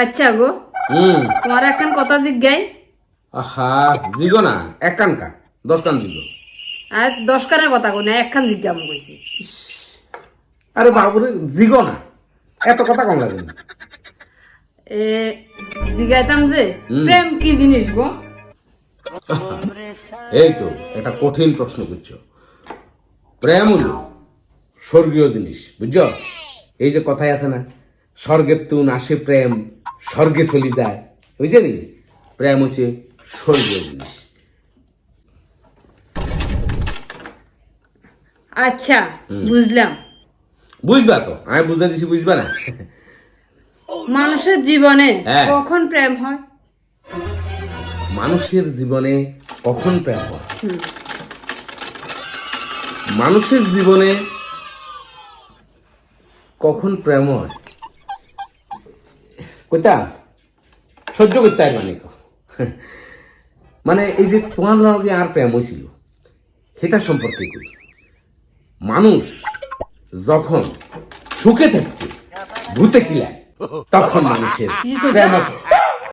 আচ্ছা গো। হুম। তোমার এখন কথা জিজ্ঞাই। আহা জিগো না এক কান কা দশ কান জিগো। আর দশ কানের কথা কো না একখান জিজ্ঞাম কইছি। আরে বাবুরে জিগো না এত কথা কম লাগে না। এ জিজ্ঞাইতাম যে। প্রেম কি জিনিস গো? এই তো একটা কঠিন প্রশ্ন করছ। প্রেম হলো স্বর্গীয় জিনিস বুঝছ? এই যে কথাই আছে না স্বর্গের তুন আসে প্রেম স্বর্গে চলে যায়। বুঝলি? প্রেম হচ্ছে স্বর্গীয় জিনিস। আচ্ছা বুঝলাম। বুঝবা তো আমি বুঝা দিছি বুঝবা না? মানুষের জীবনে হ্যাঁ। কখন প্রেম হয়? মানুষের জীবনে কখন প্রেম হয়? মানুষের জীবনে কখন প্রেম হয়? কইতা? সহ্য করতে আর মানে মানে এই যে তোমার লগে আর প্রেম হয়েছিল সেটা সম্পর্কে কই? মানুষ যখন সুখে থাকতে ভূতে কিলায় তখন মানুষের প্রেম।